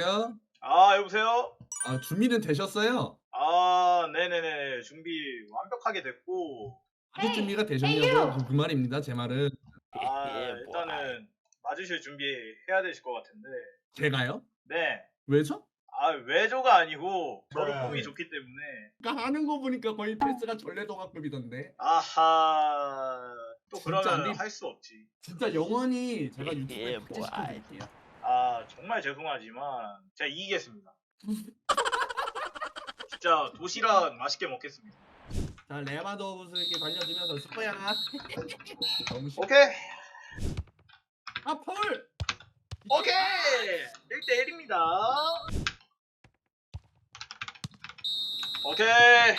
여보세요? 아 여보세요? 아, 준비는 되셨어요? 아 네네네 준비 완벽하게 됐고 아직 에이, 준비가! 되셨냐고 그, 그 말입니다. 제 말은 아 예, 일단은 맞으실 준비 해야 되실 것 같은데 제가요? 네. 왜죠? 아 외조가 아니고 저도 네. 꿈이 좋기 때문에 그러니까 하는 거 보니까 거의 패스가 전래동학급이던데. 아하 또 진짜 안 그러면 돼. 할 수 없지 진짜 영원히 제가 예, 유튜브에. 삭제시켜드릴게요. 아 정말 죄송하지만 제가 이기겠습니다. 진짜 도시락 맛있게 먹겠습니다. 자, 레바도브스에게 달려주면서 스포야. 너무 쉽. 오케이. 아, 펄! 오케이. 1대 1입니다. 오케이.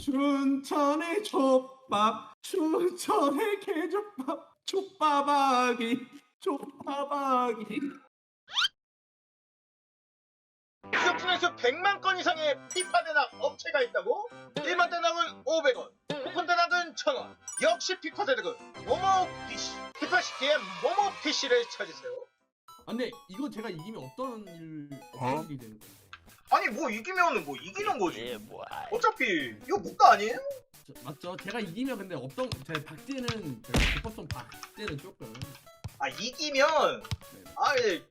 춘천의 족밥, 춘천의 개족밥, 족밥아기, 족밥아기. 휴대폰에서 100만 건 이상의 피파 대낙 업체가 있다고? 1만 대낙은 500원, 쿠폰 대낙은 1000원. 역시 피파 대낙은 모모 PC. 피파 시티의 모모 PC를 찾으세요. 아, 근데 이거 제가 이기면 어떤 일, 어? 어떤 일이 되는 거예요? 아니 뭐 이기면은 뭐 이기는 예, 거지. 뭐야. 어차피 이거 묵가 아니에요? 저- 맞죠? 제가 이기면 근데 없던 제 박제는 제가 싶었던 박제는 조금 아 이기면 아예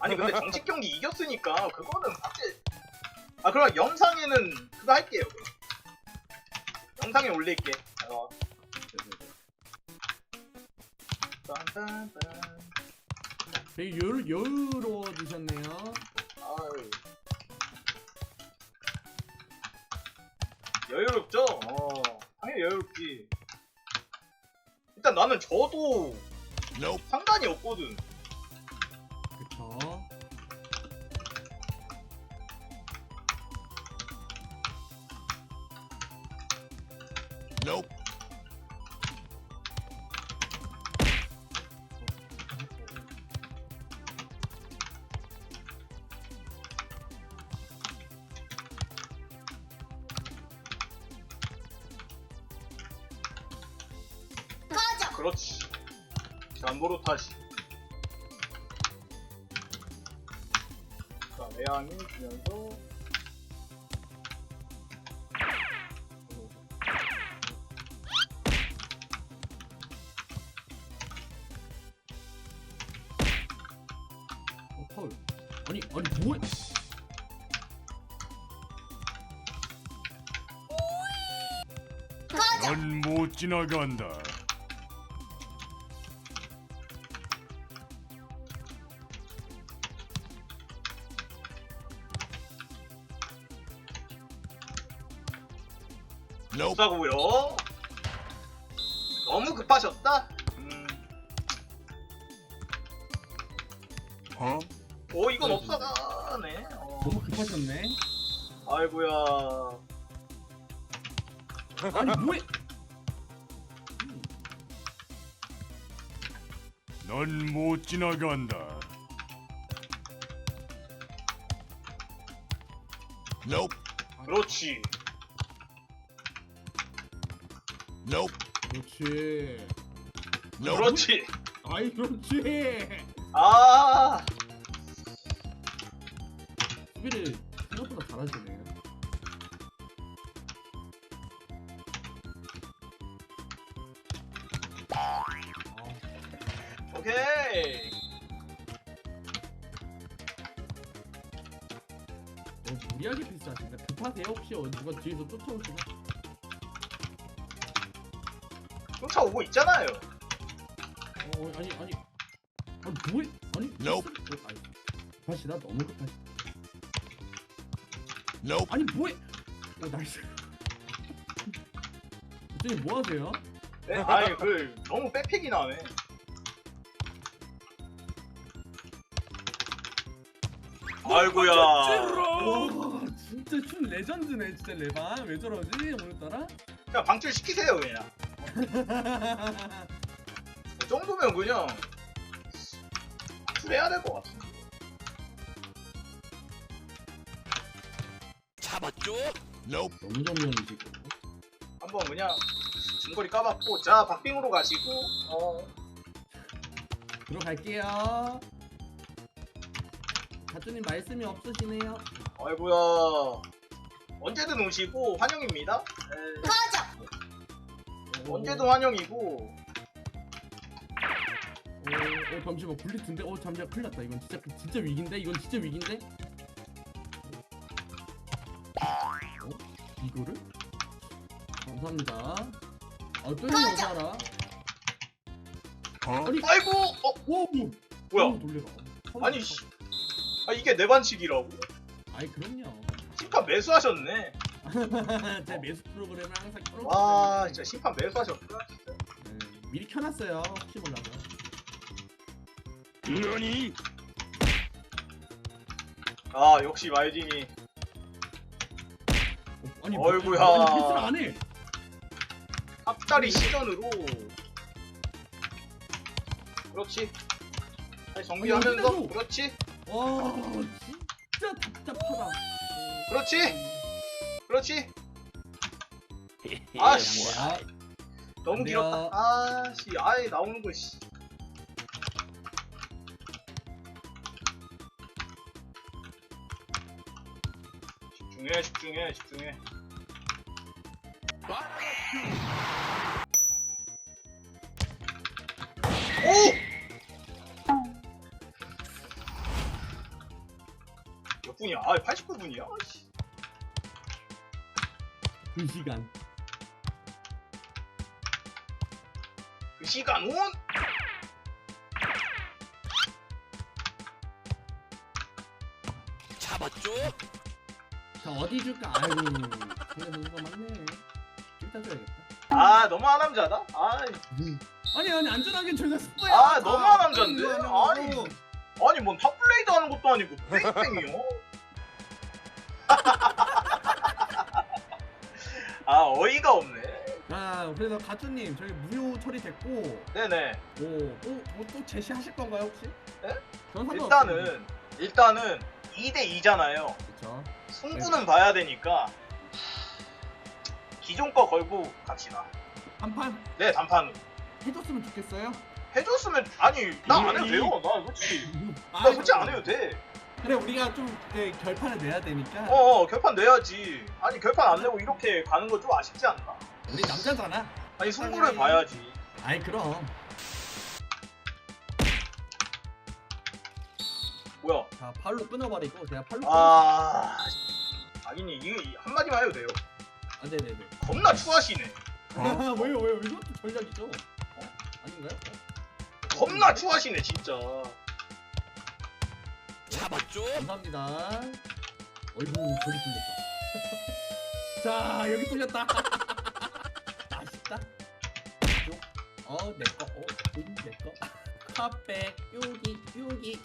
아니 근데 정식 경기 이겼으니까 그거는 박제. 아 그럼 영상에는 그거 할게요. 그럼. 영상에 올릴게. 어. 딴딴딴. 되게 여유, 여유로워지셨네요. 아유. 여유롭죠? 어, 당연히 여유롭지. 일단 나는 저도 상관이 없거든. 그쵸? 그렇지. 잠보로 타시. 자, 내양이 주면서. 어, 펄. 아니, 아니, 뭐야? 넌못 지나간다. 없다고요? 너무 급하셨다? 음. 어? 오, 이건 없어가네. 어. 너무 급하셨네. 아이고야. 아니, 뭐야? 넌못 지나간다. 그렇지. 그렇지. 그렇지. 아이, 그렇지. 아. 수비를 생각보다 잘하시네. 아, 오케이. 너무 무리하게 패스하신다. 급하세요 혹시 어, 누가 뒤에서 쫓아오시나? 쫓아오고 있잖아요. 어 아니 아니 아니 뭐해? 아니 Nope. 패스? 어, 아니, 급하시다 너무 급하시. 아니 뭐해? 어 나이스. 선생님 뭐 하세요? 네? 아니 그 너무 백팩이 나네. 아이고야. 와 진짜 춤 레전드네 진짜 레반 왜 저러지 오늘따라? 그냥 방출 시키세요 그냥. 그 정도면 그냥 방출해야 될 것 같은데. 잡았죠? 너무 정면이시고. 한번 그냥 중거리 까봤고 자 박빙으로 가시고 어 들어갈게요. 가주님 말씀이 없으시네요. 아이고야. 언제든 오시고 환영입니다. 네, 오, 언제든 환영이고. 오, 오 잠시만 굴리트인데? 오 잠시만 큰일 났다 이건 진짜 진짜 위기인데? 이건 진짜 위기인데? 어? 이거를? 감사합니다 아 뚜껑이 어서와라 어? 아니 아이고. 어오 뭐. 뭐야? 오, 놀래라 아니 씨. 아 이게 내 반칙이라고? 아이 그럼요 심판 매수하셨네. 제 매수 프로그램을 항상 켜놓고 와 진짜 심판 매수 하셨구나. 진짜. 네, 미리 켜놨어요 혹시 몰라서 너니? 아 역시 마이진이. 어, 아니 어이구야. 아니 패스를 안해 앞다리 시전으로. 그렇지. 다시 정비하면서. 그렇지. 와 진짜 답답하다 그렇지. 그렇지. 아씨. 아, 너무 안 돼요. 길었다. 아씨, 아예 나오는 거 씨. 집중해, 집중해, 집중해. 오! 몇 분이야? 아, 89분이야? 그 시간 그 시간 온? 자 어디 줄까 아이고 그래 선수가 많네 일단 줘야겠다 아, 너무 하남자다? 아, 아니 아니 안전하게 저희가 스포야 아, 너무 하남자인데? 아니. 아니 뭔 탑블레이드 하는 것도 아니고 뺑뺑이요? 아 어이가 없네. 자 그래서 가주님 저희 무효 처리됐고. 네네. 오또또 제시하실 건가요 혹시? 네? 전 상관없어요. 일단은 일단은 2대 2잖아요. 그쵸. 승부는 봐야 되니까. 기존 거 걸고 갑시다. 한판? 네 단판. 해줬으면 좋겠어요? 해줬으면 아니 나 안 해도 돼요. 나 솔직히 나 아, 솔직히 안 해도 돼 그래 우리가 좀 네, 결판을 내야 되니까. 어 어 결판 내야지. 아니 결판 안 내고 이렇게 가는 거좀 아쉽지 않나? 우리 남자잖아. 아니 승부를 봐야지. 아이 그럼. 뭐야? 자 팔로 끊어버리고 제가 팔로 아 아니니 이거 이- 한마디만 해도 돼요. 아 네네네. 겁나 추하시네. 어? 왜요 왜요? 이것도 전략이죠? 어? 아닌가요? 어? 겁나 추하시네 진짜 감사합니다. 어이구 저기 뚫렸다 자 여기 뚫렸다. 아쉽다. 이쪽. 어 내꺼 어 음, 내꺼 컵백 여기 여기.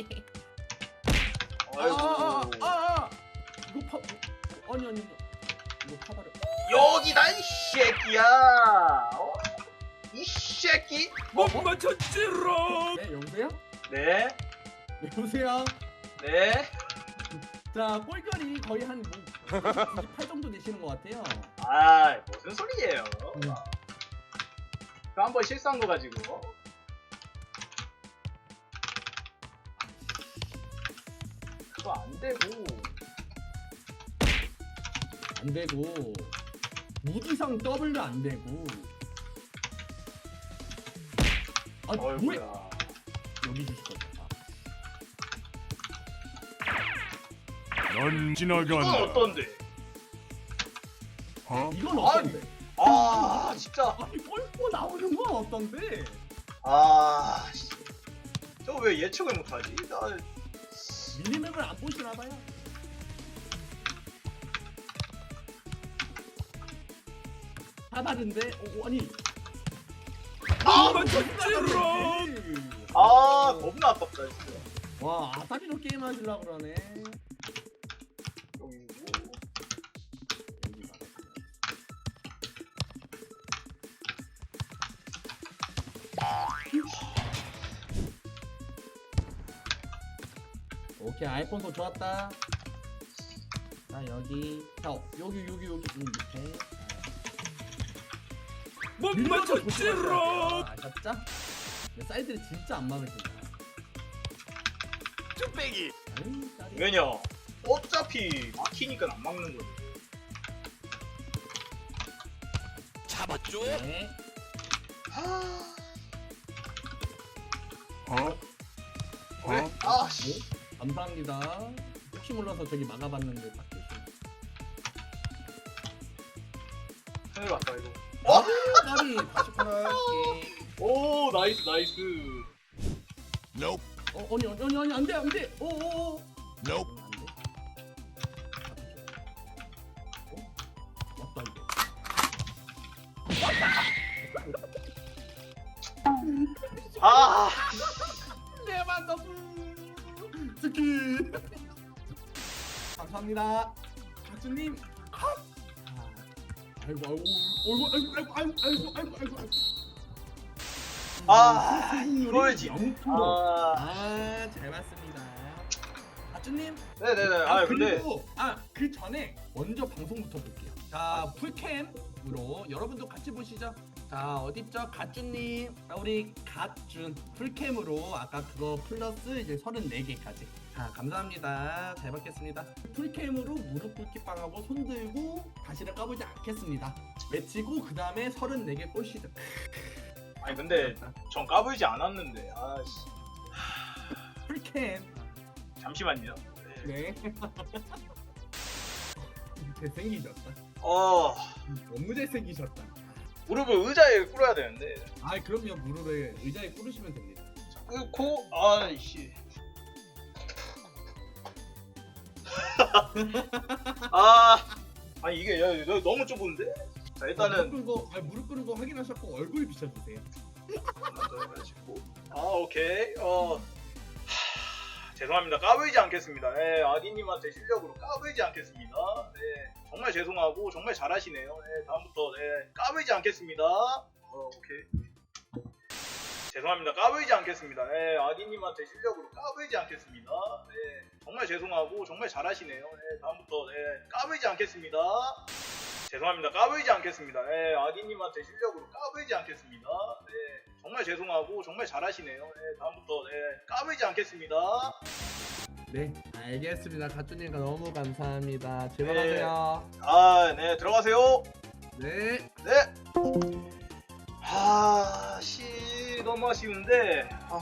아이고. 아아아아 아, 아. 이거 파 어, 아니 아니 이거 파버려 여기다 이 새끼야. 어? 이 새끼. 못 맞췄지롱. 네 여보세요? 네. 여보세요? 네. 자 꼴결이 거의 한뭐 98 정도 되시는 것 같아요. 아 무슨 소리예요? 음. 그한번 실수한 거 가지고. 그거 안 되고. 안 되고. 무기상 W 안 되고. 아 뭐야. 여기 주실 거죠 넌 이건. 지나간다. 어떤데? 어? 이건 어떤데? 아 진짜. 아니 꼴고 나오는 건 어떤데? 아 저거 왜 예측을 못하지? 나 미니맵을 안 보시나 봐요. 하나인데? 어, 아니. 아, 맞췄지롱 아 겁나 아깝다 진짜. 와 아사리로 게임 하시려고 그러네 오케이 아이폰 소 좋았다. 자 여기 자 어, 여기 여기 여기 음, 밑에. 못 맞췄지롱. 아셨죠? 네, 사이드를 진짜 안 마음에 든다. 쭈빼기 아이, 딸이. 왜냐? 어차피 막히니까 안 막는 거지. 잡았죠? 네. 아, 어? 왜? 아, 씨. 감사합니다. 혹시 몰라서 저기 막아봤는데 딱 됐어. 큰일 났다 이거. 어? 까비 다시 팔아야지. 오, 나이스, 나이스. Nope 어, 아니, 아니, 아니, 안 돼, 안 돼. 오, 오, 오. 감사합니다. 아, 아이고, 아이고, 아이고, 아이고, 아이고, 아이고, 아이고, 아이고, 아이고. 아, 이거지. 영프로. 아, 아, 잘 봤습니다. 가수님. 네네네. 아, 근데 그리고 아 그 전에 먼저 방송부터 볼게요. 자 풀캠으로 여러분도 같이 보시죠. 자 어딨죠? 가쭈님. 자, 우리 가준 풀캠으로 아까 그거 플러스 이제 34개까지. 자 감사합니다. 잘 받겠습니다. 풀캠으로 무릎 꿇기 빵하고 손 들고 다시를 까보지 않겠습니다. 외치고 그 다음에 34개 꼴시죠. 아니 근데 전 까불지 않았는데. 아, 씨. 풀캠. 잠시만요. 네. 네. 잘생기셨다. 어, 너무 잘생기셨다 무릎을 의자에 꿇어야 되는데. 아 그럼요 무릎에 의자에 꿇으시면 됩니다. 꿇고, 아이씨. 아, 아니 이게 야, 이거 너무 좁은데? 자 무릎 일단은 꿇고 아, 무릎 꿇은 거 확인하셨고 얼굴 비춰주세요. 아 오케이 어 하, 죄송합니다. 까불지 않겠습니다. 네 아디님한테 실력으로 까불지 않겠습니다. 네 정말 죄송하고 정말 잘하시네요. 네 다음부터 네 까불지 않겠습니다. 어 오케이. 죄송합니다. 까불지 않겠습니다. 네 아디님한테 실력으로 까불지 않겠습니다. 네 정말 죄송하고 정말 잘하시네요. 네 다음부터 네 까불지 않겠습니다. 죄송합니다. 까불지 않겠습니다. 네 아디님한테 실력으로 까불지 않겠습니다. 네 정말 죄송하고 정말 잘하시네요. 네, 다음부터 네, 까불지 않겠습니다. 네 알겠습니다. 가쭈님과 너무 감사합니다. 들어가세요. 아, 네, 들어가세요. 네. 네. 아, 씨, 너무 아쉬운데. 아,